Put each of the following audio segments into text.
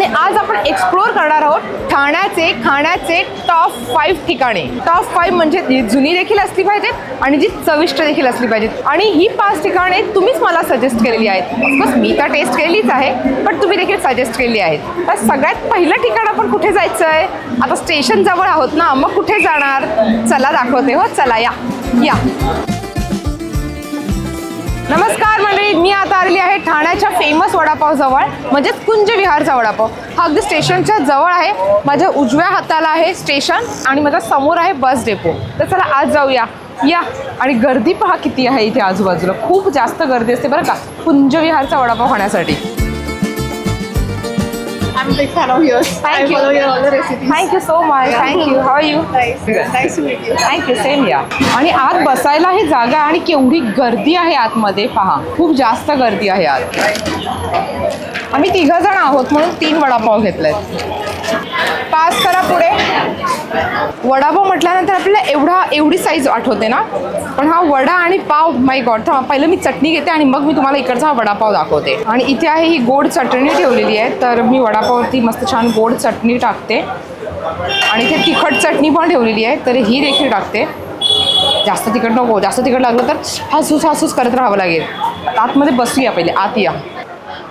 आणि आज आपण एक्सप्लोर करणार आहोत ठाण्याचे खाण्याचे टॉप फाईव्ह ठिकाणे. टॉप फाईव्ह म्हणजे जी जुनी देखील असली पाहिजेत आणि जी चविष्ट देखील असली पाहिजेत. आणि ही पाच ठिकाणे तुम्हीच मला सजेस्ट केलेली आहेत. ऑफकोर्स मी तर टेस्ट केलीच आहे पण तुम्ही देखील सजेस्ट केली आहेत. तर सगळ्यात पहिलं ठिकाण आपण कुठे जायचं आहे आता स्टेशन जवळ आहोत ना मग कुठे जाणार? चला दाखवते हो. चला या. या. नमस्कार मंडळी मी आता आलेली आहे ठाण्याच्या फेमस वडापाव जवळ म्हणजेच कुंज विहारचा वडापाव. हा अगदी स्टेशनच्या जवळ आहे. माझ्या उजव्या हाताला आहे स्टेशन आणि माझ्यासमोर आहे बस डेपो. तर चला आज जाऊया. या. आणि गर्दी पहा किती आहे इथे आजूबाजूला. खूप जास्त गर्दी असते बरं का कुंज विहारचा वडापाव खाण्यासाठी. I'm a big fan of yours. I Thank you. follow your all the recipes. Thank you so much thank you how are you Nice. Nice to meet you. Thank you same या आणि आत बसायलाही जागा आणि केवढी गर्दी आहे आतमध्ये पहा खूप जास्त गर्दी आहे आत आम्ही तिघ जण आहोत म्हणून तीन वडापाव घेतलेत. पास करा पुढे. वडापाव म्हटल्यानंतर आपल्याला एवढा एवढी साईज आठवते ना? पण हा वडा आणि पाव माय गॉड थांबा पहिलं मी चटणी घेते आणि मग मी तुम्हाला इकडचा हा वडापाव दाखवते. आणि इथे आहे ही गोड चटणी ठेवलेली आहे तर मी वडापाववरती मस्त छान गोड चटणी टाकते. आणि इथे तिखट चटणी पण ठेवलेली आहे तर ही देखील टाकते. जास्त तिखट नको जास्त तिखट लागलं तर हसूस हसूस करत राहावं लागेल. आतमध्ये बसूया पहिले आत या.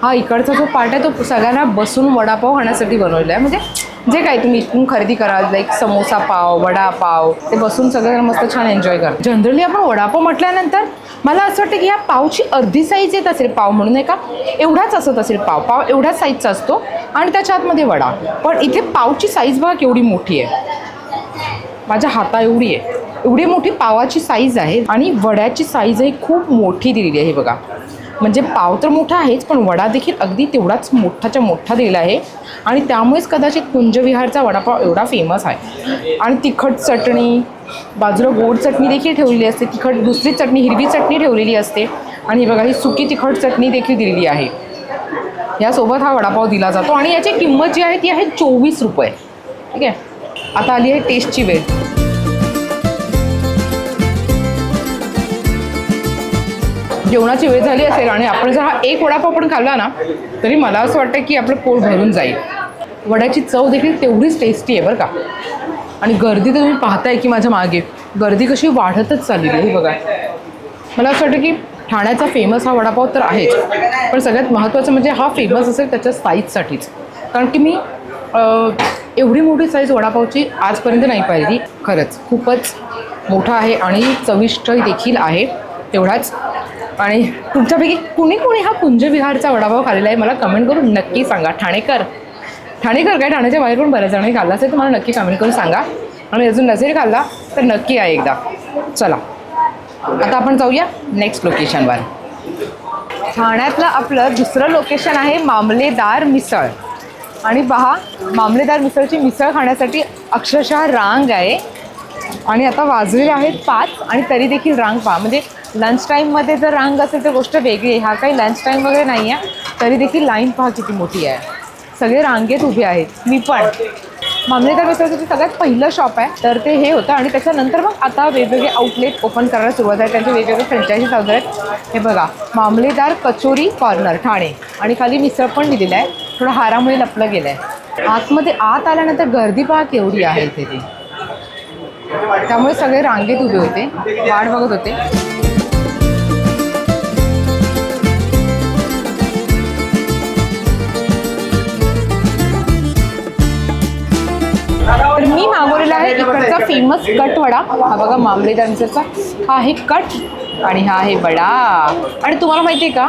हा इकडचा जो पार्ट आहे तो सगळ्यांना बसून वडापाव खाण्यासाठी बनवलेला आहे. म्हणजे जे काही तुम्ही इथून खरेदी कराल लाईक समोसा पाव वडापाव ते बसून सगळं मस्त छान एन्जॉय करा. जनरली आपण वडापाव म्हटल्यानंतर मला असं वाटतं की ह्या पावची अर्धी साईज येत असेल पाव म्हणून नाही का? एवढाच असत असेल पाव. पाव एवढ्याच साईजचा असतो आणि त्याच्या आतमध्ये वडा. पण इथे पावची साईज बघा केवढी मोठी आहे. माझ्या हाता एवढी आहे. एवढी मोठी पावाची साईज आहे आणि वड्याची साईज ही खूप मोठी दिलेली आहे बघा. म्हणजे पाव तर मोठा आहेच पण वडा देखील अगदी तेवढाच मोठाच्या मोठा दिला आहे. आणि त्यामुळेच कदाचित कुंजविहारचा वडापाव एवढा फेमस आहे. आणि तिखट चटणी बाजूला गोड चटणी देखील ठेवलेली असते. तिखट दुसरी चटणी हिरवी चटणी ठेवलेली असते. आणि बघा ही सुकी तिखट चटणी देखील दिलेली आहे. यासोबत हा वडापाव दिला जातो. आणि याची किंमत जी आहे ती आहे चोवीस रुपये. ठीक आहे? आता आली आहे टेस्टची वेळ. जेवणाची वेळ झाली असेल आणि आपण जर हा एक वडापाव पण खाल्ला ना तरी मला असं वाटतं की आपलं पोट भरून जाईल. वड्याची चव देखील तेवढीच टेस्टी आहे बरं का. आणि गर्दी तर तुम्ही पाहताय की माझ्या मागे. गर्दी कशी वाढतच चालली आहे बघा. मला असं वाटतं की ठाण्याचा फेमस हा वडापाव तर आहेच. पण सगळ्यात महत्त्वाचं म्हणजे हा फेमस असेल त्याच्या साईजसाठीच कारण की मी एवढी मोठी साईज वडापावची आजपर्यंत नाही पाहिली. खरंच खूपच मोठा आहे आणि चविष्ट देखील आहे. तेवढाच आणि तुमच्यापैकी कुणी कुणी हा कुंजविहारचा वडापाव खाल्लेला आहे मला कमेंट करून नक्की सांगा. ठाणेकर. ठाणेकर काय? ठाण्याच्या बाहेर पण बऱ्याच जणांनी खाल्ला असेल तर मला नक्की कमेंट करून सांगा. आणि अजून नसेल खाल्ला तर नक्की आहे एकदा. चला. आता आपण जाऊया नेक्स्ट लोकेशनवर ठाण्यातलं आपलं दुसरं लोकेशन आहे मामलेदार मिसळ. आणि पहा मामलेदार मिसळची मिसळ खाण्यासाठी अक्षरशः रांग आहे. आणि आता वाजलेले आहेत पाच आणि तरी देखील रांग पहा. म्हणजे लंच टाईममध्ये जर रांग असेल तर गोष्ट वेगळी आहे. हा काही लंच टाईम वगैरे नाही आहे तरी देखील लाईन पहा किती मोठी आहे. सगळे रांगेत उभे आहेत. मी पण. मामलेदार मिसळचं सगळ्यात पहिलं शॉप आहे. तर ते हे होतं आणि त्याच्यानंतर मग आता वेगवेगळे आउटलेट ओपन करायला सुरुवात आहे. त्यांचे वेगवेगळे फ्रँचायझी चालू आहेत. हे बघा मामलेदार कचोरी कॉर्नर ठाणे. आणि खाली मिसळ पण दिलेलं आहे. थोडं हारामुळे लपलं गेलं आहे आतमध्ये आत आल्यानंतर गर्दी पहा केवढी आहे इथे ती. त्यामुळे सगळे रांगेत उभे होते. वाट बघत होते. तर मी मागवलेला आहे इकडचा फेमस कट वडा हा बघा मामलेदार हा आहे कट आणि हा आहे वडा. आणि तुम्हाला माहिती आहे का?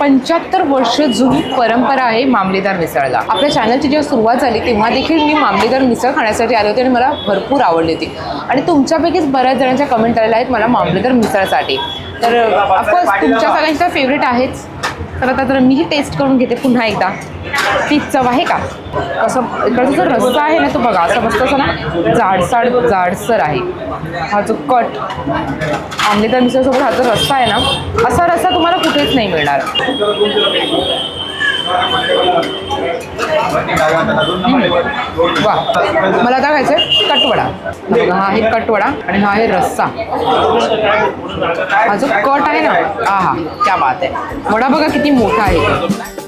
पंच्याहत्तर वर्ष जुनी परंपरा आहे मामलेदार मिसळला. आपल्या चॅनलची जेव्हा सुरुवात झाली तेव्हा देखील मी मामलेदार मिसळ खाण्यासाठी आले होते आणि मला भरपूर आवडली होती. आणि तुमच्यापैकीच बऱ्याच जणांच्या कमेंट आलेल्या आहेत मला मामलेदार मिसळसाठी. तर ऑफकोर्स तुमच्या सगळ्यांचा फेवरेट आहेच तर आता तर मीही टेस्ट करून घेते पुन्हा एकदा. ती चव आहे का? असं इकडचा जो रस्सा आहे ना तो बघा असं मस्त असं ना जाडसाड जाडसर आहे. हा जो कट आमलेदार मिसळसोबत हा जो रस्सा आहे ना असा रस्सा तुम्हाला कुठेच नाही मिळणार. वा मला आता खायचं कटवडा. हा आहे कटवडा आणि हा आहे रस्सा. हा जो कट आहे ना हा हा त्या बात आहे. वडा बघा किती मोठा आहे.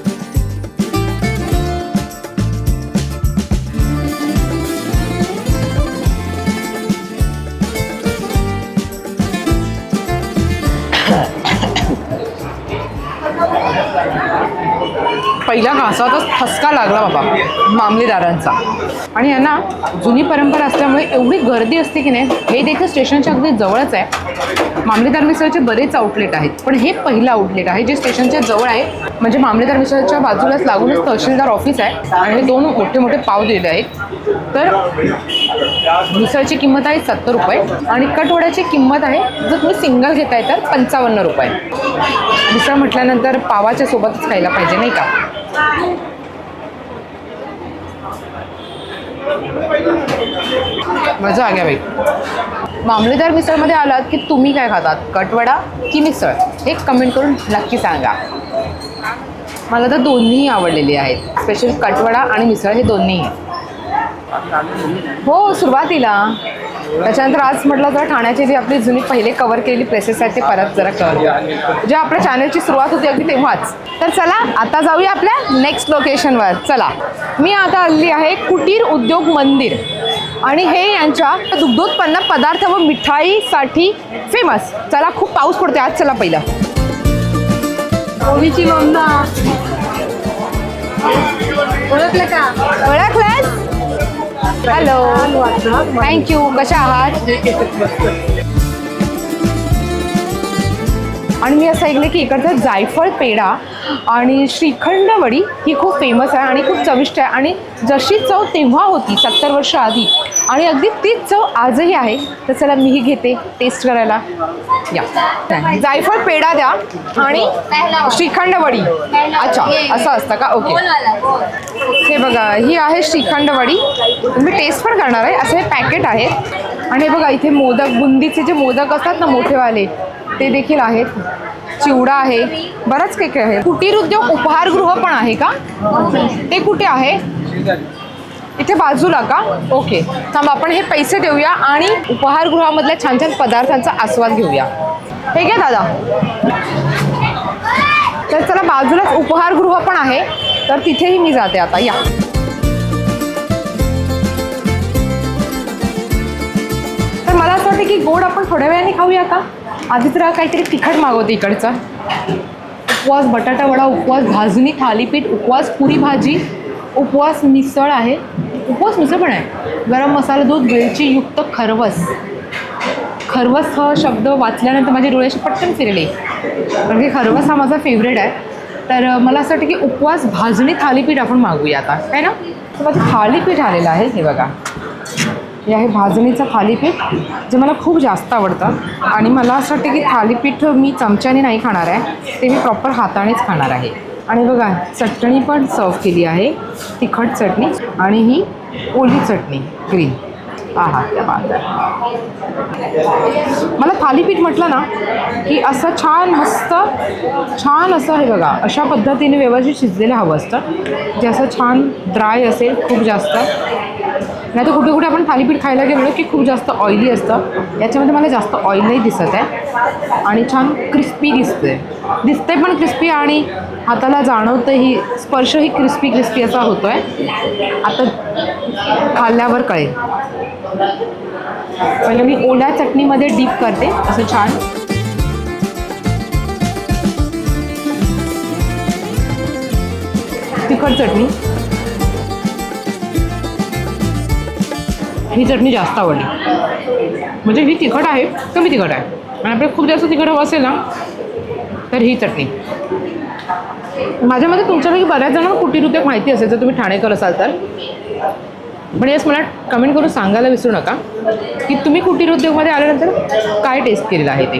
पहिल्या घासातच ठसका लागला बाबा मामलेदारांचा. आणि यांना जुनी परंपरा असल्यामुळे एवढी गर्दी असते की नाही हे देखील स्टेशनच्या अगदी जवळच आहे. मामलेदार मिसळचे बरेच आउटलेट आहेत. पण हे पहिलं आउटलेट आहे जे स्टेशनच्या जवळ आहे. म्हणजे मामलेदार मिसळच्या बाजूलाच लागूनच तहसीलदार ऑफिस आहे आणि दोन मोठे मोठे पाव दिले आहेत. तर मिसळची किंमत आहे सत्तर रुपये आणि कटवड्याची किंमत आहे जर तुम्ही सिंगल घेताय तर पंचावन्न रुपये. मिसळ म्हटल्यानंतर पावाच्या सोबतच खायला पाहिजे नाही का? मजा आ गया भाई मामलेदार मिसळमध्ये आलात की तुम्ही काय खातात? कटवडा की मिसळ? हे कमेंट करून नक्की सांगा. मला तर दोन्ही आवडलेली आहेत. स्पेशल कटवडा आणि मिसळ हे दोन्ही हो सुरुवातीला. त्याच्यानंतर आज म्हटलं जर ठाण्याची जी आपली जुनी पहिले कव्हर केलेली प्लेसेस आहेत ते परत जरा कव्हर जे आपल्या चॅनलची सुरुवात होती अगदी तेव्हाच. तर चला आता जाऊया आपल्या नेक्स्ट लोकेशनवर चला. मी आता आलेली आहे कुटीर उद्योग मंदिर. आणि हे यांच्या दुग्धोत्पन्न पदार्थ व मिठाईसाठी फेमस चला खूप पाऊस पडते आज चला पहिलं. ओळखलं का? ओळखलंस? हॅलो थँक्यू कशा आहात? आणि मी असं ऐकलं की इकडचा जायफळ पेढा आणि श्रीखंड वडी ही खूप फेमस आहे आणि खूप चविष्ट आहे. आणि जशी चव तेव्हा होती सत्तर वर्ष आधी आणि अगदी तीच चव आजही आहे. तर चला मीही घेते टेस्ट करायला. या. जायफळ पेढा द्या आणि श्रीखंड वडी अच्छा असं असतं का? ओके हे बघा ही आहे श्रीखंड वडी तुम्ही टेस्ट पण करणार आहे. असं हे पॅकेट आहे. आणि हे बघा इथे मोदक बुंदीचे जे मोदक असतात ना मोठेवाले ते देखील आहेत. चिवडा आहे. बरंच काही काही आहे. कुटीर उद्योग उपहारगृह पण आहे का? ते कुठे आहे? इथे बाजूला का ओके. थांब आपण हे पैसे देऊया आणि उपहारगृहामधल्या छान छान पदार्थांचा आस्वाद घेऊया. हे घ्या दादा. तर चला बाजूलाच उपहारगृह पण आहे. तर तिथेही मी जाते आता. या. तर मला असं वाटतं की गोड आपण थोड्या वेळाने खाऊया का? आधी तर काहीतरी तिखट मागवते इकडचं. उपवास बटाटा वडा उपवास भाजणी थालीपीठ उपवास पुरी भाजी उपवास मिसळ आहे. उपवास मिसळ पण आहे. गरम मसाला दूध वेलची युक्त खरवस. खरवस हा शब्द वाचल्यानंतर माझे डोळ्याशी पटकन फिरले. कारण की खरवस हा माझा फेवरेट आहे. तर मला असं वाटतं की उपवास भाजणी थालीपीठ आपण मागूया आता. आहे ना? तर माझं थालीपीठ आलेलं आहे हे बघा. हे आहे भाजणीचं थालीपीठ जे मला खूप जास्त आवडतं. आणि मला असं वाटतं की थालीपीठ मी चमच्याने नाही खाणार आहे. ते मी प्रॉपर हातानेच खाणार आहे. आणि बघा चटणी पण सर्व केली आहे. तिखट चटणी आणि ही ओली चटणी ग्रीन आहा त्या बात मला थालीपीठ म्हटलं ना की असं छान मस्त छान असं हे बघा अशा पद्धतीने व्यवस्थित शिजलेलं हवं असतं. जे असं छान ड्राय असेल खूप जास्त. नाही तर कुठे कुठे आपण थालीपीठ खायला गेलो की खूप जास्त ऑइली असतं. याच्यामध्ये मला जास्त ऑइलही दिसत आहे. आणि छान क्रिस्पी दिसते दिसते पण क्रिस्पी आणि हाताला जाणवतंही स्पर्शही क्रिस्पी क्रिस्पी असा होतो आहे आता खाल्ल्यावर कळेल. पहिले मी ओल्या चटणीमध्ये डीप करते असं छान. तिखट चटणी. ही चटणी जास्त आवडली. म्हणजे ही तिखट आहे कमी तिखट आहे. आणि आपल्याला खूप जास्त तिखट हवं असेल ना तर ही चटणी. माझ्या मते तुमच्यापैकी बऱ्याच जणांना कुटीर माहिती असेल जर तुम्ही ठाणेकर असाल तर. पण येस मला कमेंट करून सांगायला विसरू नका की तुम्ही कुटीर उद्योगमध्ये आल्यानंतर काय टेस्ट केलेलं आहे ते?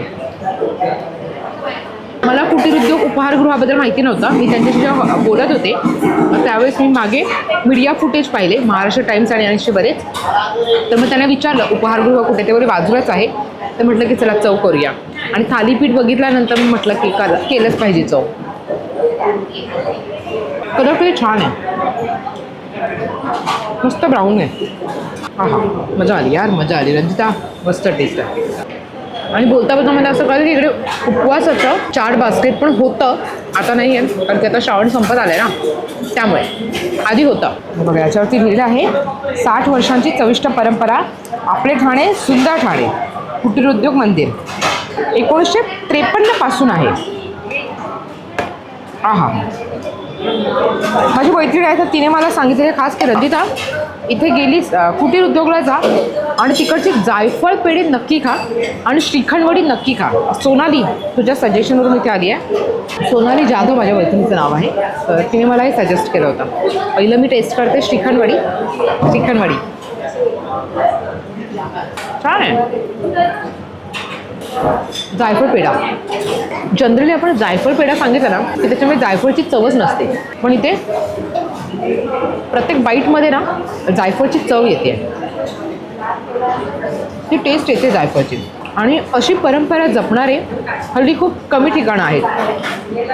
मला कुटीर उद्योग उपहारगृहाबद्दल माहिती नव्हतं. मी त्यांच्याशी जेव्हा बोलत होते त्यावेळेस मी मागे मीडिया फुटेज पाहिले महाराष्ट्र टाइम्स आणि अनेकशे बरेच. तर मग त्यांना विचारलं उपहारगृह कुठे? ते बाजूलाच आहे. तर म्हटलं की चला चव करूया. आणि थालीपीठ बघितल्यानंतर मी म्हटलं की का केलंच पाहिजे चव कलर तरी छान आहे. मस्त ब्राऊन आहे. हां हां. मजा आली यार मजा आली. रंजिता मस्त टेस्ट आहे. आणि बोलता बोलता मला असं कळलं की इकडे उपवासाचं चार बास्केट पण होतं. आता नाही आहे कारण की आता श्रावण संपत आलं ना. त्यामुळे. आधी होतं. बघा याच्यावरती लिहिलं आहे साठ वर्षांची चविष्ट परंपरा आपले ठाणे सुंदर ठाणे कुटीर उद्योग मंदिर. एकोणीसशे त्रेपन्नपासून आहे. हां हा माझी मैत्रीण आहे तर तिने मला सांगितले खास की रंजिता इथे गेलीस कुटीर उद्योगला जा आणि तिकडची जायफळ पेढी नक्की खा आणि श्रीखंडवडी नक्की खा. सोनाली तुझ्या सजेशनवरून इथे आली आहे. सोनाली जाधव माझ्या मैत्रिणीचं नाव आहे. तर तिने मला हे सजेस्ट केलं होतं. पहिलं मी टेस्ट करते श्रीखंडवडी. श्रीखंडवडी. छान आहे. जायफळ पेढा. जनरली आपण जायफळ पेढा सांगितला ना की त्याच्यामुळे जायफळची चवच नसते. पण इथे प्रत्येक बाईटमध्ये ना जायफळची चव येते. ती टेस्ट येते जायफळची. आणि अशी परंपरा जपणारे हल्ली खूप कमी ठिकाणं आहेत.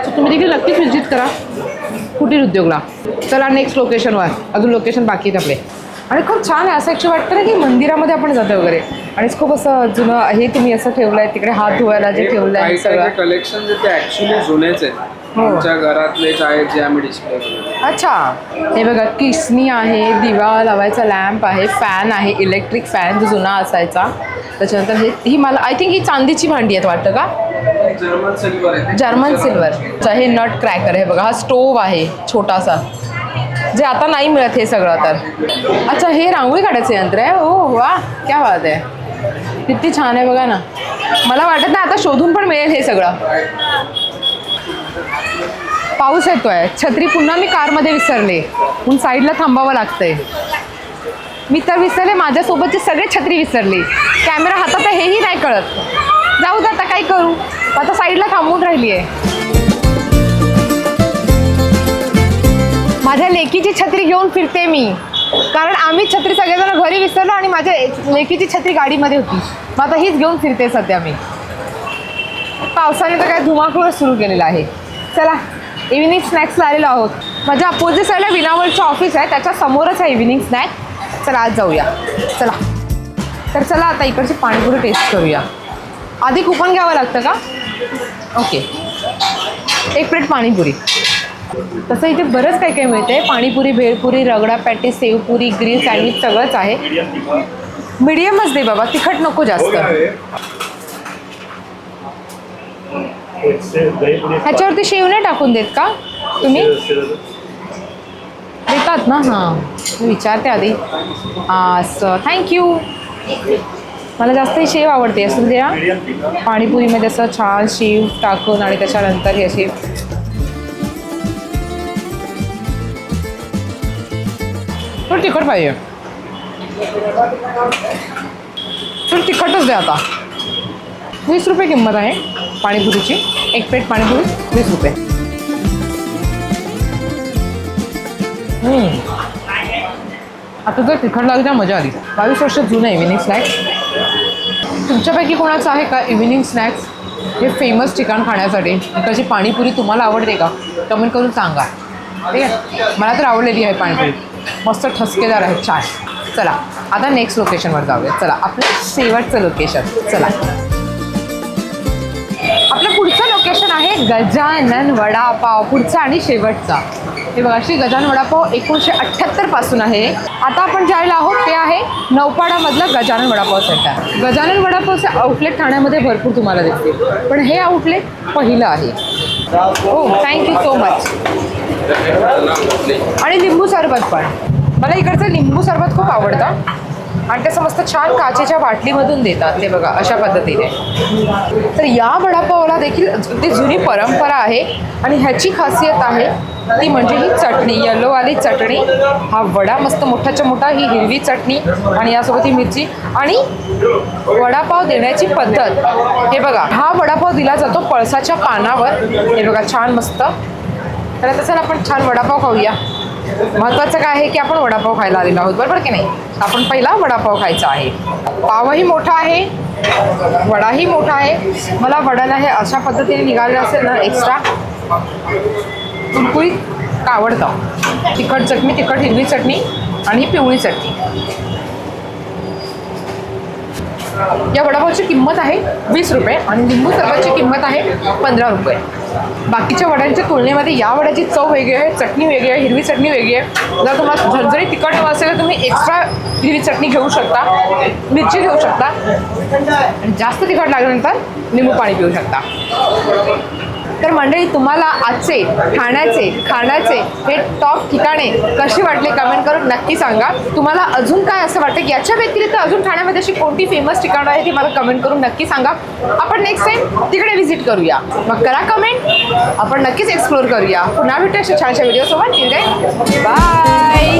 सो तुम्ही देखील नक्कीच विजिट करा कुटीर उद्योगला. चला नेक्स्ट लोकेशनवर अजून लोकेशन बाकी आहेत आपले. आणि खूप छान आहे. असं ॲक्च्युली वाटतं ना की मंदिरामध्ये आपण जातो वगैरे. आणि खूप असं जुनं हे तुम्ही असं ठेवलं आहे तिकडे हात धुवायला जे ठेवलं आहे सगळं. कलेक्शन ते ऍक्च्युली जुनेच आहेत. हो. आमच्या घरातलेच आहेत जे आम्ही डिस्प्ले केले अच्छा. हे बघा किसनी आहे दिवा लावायचा लॅम्प आहे फॅन आहे इलेक्ट्रिक फॅन जो जुना असायचा. त्याच्यानंतर हे ही मला आय थिंक ही चांदीची भांडी आहेत वाटतं का? जर्मन सिल्वर आहे. जर्मन सिल्वर हे नट क्रॅकर आहे बघा. हा स्टोव आहे छोटासा. जे आता नाही मिळत हे सगळं तर. अच्छा हे रांगोळी काढायचं यंत्र आहे? ओ वा क्या बात आहे. किती छान आहे बघा ना. मला वाटत नाही आता शोधून पण मिळेल हे सगळं. पाऊस येतोय. छत्री पुन्हा मी कारमध्ये विसरले. म्हणून साईडला थांबावं लागतंय. मी तर विसरले माझ्यासोबतचे सगळे छत्री विसरली. कॅमेरा हातात हेही नाही कळत. जाऊ दे आता काय करू? आता साईडला थांबून राहिली आहे माझ्या लेकीची छत्री घेऊन फिरते मी. कारण आम्ही छत्री सगळेजण घरी विसरलो आणि माझ्या लेकीची छत्री गाडीमध्ये होती. मग आता हीच घेऊन फिरते सध्या मी. पावसाने तर काय धुमाकूळ सुरू केलेला आहे. चला इव्हिनिंग स्नॅक्सला आलेलो आहोत. माझ्या अपोजिट साईडला विनावरचं ऑफिस आहे. त्याच्या समोरच आहे इव्हिनिंग स्नॅक चला आज जाऊया. चला. तर चला आता इकडची पाणीपुरी टेस्ट करूया. आधी कुपन घ्यावं लागतं का? ओके एक प्लेट पाणीपुरी. तसं इथे बरंच काही काही मिळते panipuri bhelpuri ragda patty sevpuri grill sandwich सगळंच आहे. मीडियमच दे बाबा तिखट नको जास्त. ह्याच्यावरती शेव नाही टाकून देत का तुम्ही? देतात ना? हां. विचारते आधी. असं. थँक्यू मला जास्त ही शेव आवडते. असं म्हणजे द्या पाणीपुरीमध्ये असं छान शेव टाकून आणि त्याच्यानंतर हे अशी फुल तिखट पाहिजे. फुल तिखटच द्या आता. वीस रुपये किंमत आहे पाणीपुरीची. एक प्लेट पाणीपुरी वीस रुपये. आता जर तिखट लागली तर मजा आली. बावीस वर्ष जुनं आहे इव्हिनिंग स्नॅक्स तुमच्यापैकी कोणाचं आहे का इव्हिनिंग स्नॅक्स हे फेमस ठिकाण खाण्यासाठी. त्याची पाणीपुरी तुम्हाला आवडते का? कमेंट करून सांगा. ठीक आहे? मला तर आवडलेली आहे पाणीपुरी. मस्त ठसकेदार आहे छान. चला आता नेक्स्ट लोकेशनवर जाऊया. चला आपलं शेवटचं लोकेशन चला. आपलं पुढचं लोकेशन आहे गजानन वडापाव. पुढचा आणि शेवटचा. हे बघा श्री गजानन वडापाव एकोणीसशे अठ्ठ्याहत्तरपासून आहे. आता आपण ज्यावेळेला आहोत ते आहे नौपाडामधलं गजानन वडापाव सेंटर गजानन वडापावचे आउटलेट ठाण्यामध्ये भरपूर तुम्हाला दिसतील. पण हे आउटलेट पहिलं आहे. हो थँक्यू सो मच आणि लिंबू सरबत पण. मला इकडचं लिंबू सरबत खूप आवडतं. आणि त्याचं मस्त छान काचेच्या बाटलीमधून देतात ते बघा अशा पद्धतीने. तर या वडापावला देखील ती जुनी परंपरा आहे आणि ह्याची खासियत आहे ती म्हणजे ही चटणी येलोवाली चटणी. हा वडा मस्त मोठाच्या मोठा ही हिरवी चटणी आणि यासोबत ही मिरची. आणि वडापाव देण्याची पद्धत हे बघा हा वडापाव दिला जातो पळसाच्या पानावर. हे बघा छान मस्त. तर आता चला आपण छान वडापाव खाऊया. महत्त्वाचं काय आहे की आपण वडापाव खायला आलेलो आहोत बरोबर की नाही? आपण पहिला वडापाव खायचा आहे. पावही मोठा आहे वडाही मोठा आहे. मला वडाला हे अशा पद्धतीने निघालेलं असेल ना एक्स्ट्रा कुरकुरीत आवडतं तिखट चटणी तिखट हिरवी चटणी आणि पिवळी चटणी. या वडापावची किंमत आहे वीस रुपये आणि लिंबू सरबतची किंमत आहे पंधरा रुपये. बाकीच्या वड्यांच्या तुलनेमध्ये या वड्याची चव वेगळी आहे चटणी वेगळी आहे हिरवी चटणी वेगळी आहे. जर तुम्हाला झरझरी तिखट हवं असेल तर तुम्ही एक्स्ट्रा हिरवी चटणी घेऊ शकता मिरची घेऊ शकता. आणि जास्त तिखट लागल्यानंतर लिंबू पाणी पिऊ शकता. तर मंडळी तुम्हाला आजचे ठाण्याचे खाण्याचे हे टॉप ठिकाणे कशी वाटले कमेंट करून नक्की सांगा. तुम्हाला अजून काय असं वाटतं? की याच्या व्यतिरिक्त अजून ठाण्यामध्ये अशी कोणती फेमस ठिकाणं आहे ती मला कमेंट करून नक्की सांगा. आपण नेक्स्ट टाइम तिकडे व्हिजिट करूया. मग करा कमेंट आपण नक्कीच एक्सप्लोर करूया. पुन्हा भेटू अशा छानशा व्हिडिओसोबत बाय